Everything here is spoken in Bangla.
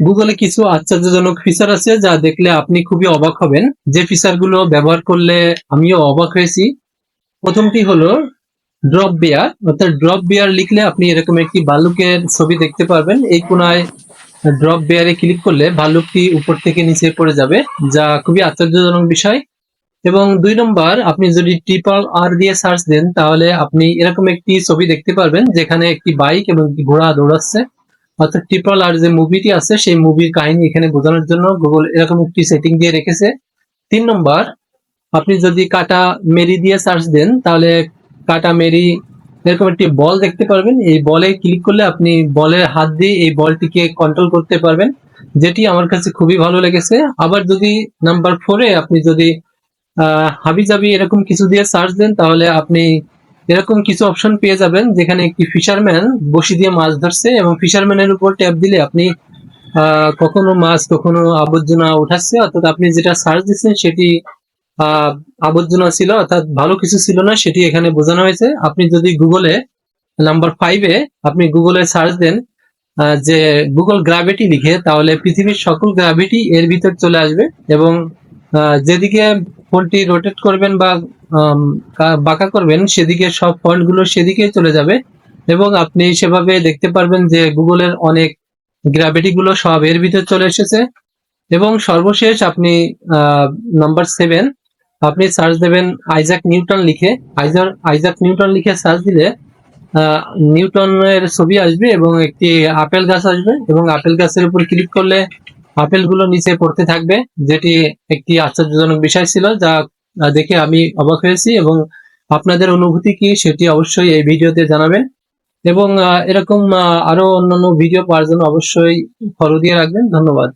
গুগলে কিছু আশ্চর্যজনক ফিচার আছে যা দেখলে আপনি খুবই অবাক হবেন। যে ফিচারগুলো ব্যবহার করলে আমিও অবাক হয়েছি। প্রথমটি হলো ড্রপ বেয়ার অর্থাৎ ড্রপ বেয়ার লিখলে আপনি এরকম একটি ভাল্লুকের ছবি দেখতে পারবেন। এই কোনায় ড্রপ বেয়ারে ক্লিক করলে ভাল্লুকটি উপর থেকে নিচে পড়ে যাবে, যা খুবই আশ্চর্যজনক বিষয়। এবং দুই নম্বর, আপনি যদি ট্রিপল আর দিয়ে সার্চ দেন, তাহলে আপনি এরকম একটি ছবি দেখতে পারবেন, যেখানে একটি বাইক এবং একটি ঘোড়া দৌড়াচ্ছে। অর্থাৎ ট্রিপল আর যে মুভিটি আছে সেই মুভির কাহিনী এখানে বোঝানোর জন্য গুগল এরকম একটি সেটিং দিয়ে রেখেছে। তিন নম্বর আপনি যদি কাটা মেরি দিয়ে সার্চ দেন তাহলে কাটা মেরি এরকম একটি বল দেখতে পারবেন। এই বলে ক্লিক করলে আপনি বলের হাত দিয়ে এই বলটিকে কন্ট্রোল করতে পারবেন যেটি আমার কাছে খুবই ভালো লেগেছে। আবার যদি নাম্বার ফোরে আপনি যদি আহ, হাবিজাবি এরকম কিছু দিয়ে সার্চ দেন তাহলে আপনি এরকম কিছু অপশন পেয়ে যাবেন, যেখানে একটি ফিশারম্যান বসি দিয়ে মাছ ধরছে এবং ফিশারম্যানের উপর ট্যাপ দিলে আপনি কখনো মাছ, কখনো আবর্জনা উঠাচ্ছে। অর্থাৎ আপনি যেটা সার্চ দিচ্ছেন সেটি আবর্জনা ছিল, অর্থাৎ ভালো কিছু ছিল না, সেটি এখানে বোঝানো হয়েছে। আপনি যদি গুগলে নাম্বার ফাইভে আপনি গুগলে সার্চ দেন যে গুগল গ্রাভিটি লিখে, তাহলে পৃথিবীর সকল গ্রাভিটি এর ভিতর চলে আসবে এবং যেদিকে ফোনটি রোটেট করবেন বা বাঁকা করবেন, সেদিকে সব পয়েন্টগুলো সেদিকে চলে যাবে। এবং আপনি সেভাবে দেখতে পারবেন যে গুগলের অনেক গ্র্যাভিটি গুলো সব এর ভিতর চলে এসেছে। এবং সর্বশেষ আপনি নাম্বার সেভেন আপনি সার্চ দেবেন আইজাক নিউটন লিখে। আইজাক আইজাক নিউটন লিখে সার্চ দিলে নিউটনের ছবি আসবে এবং একটি আপেল গাছ আসবে। এবং আপেল গাছের উপর ক্লিক করলে আপেলগুলো নিচে পড়তে থাকবে, যেটি একটি আশ্চর্যজনক বিষয় ছিল, যা দেখে আমি অবাক হয়েছি এবং আপনাদের অনুভূতি কি সেটি অবশ্যই এই ভিডিওতে জানাবেন। এবং এরকম আরও অন্যান্য ভিডিও পাওয়ার জন্য অবশ্যই ফলো দিয়ে রাখবেন। ধন্যবাদ।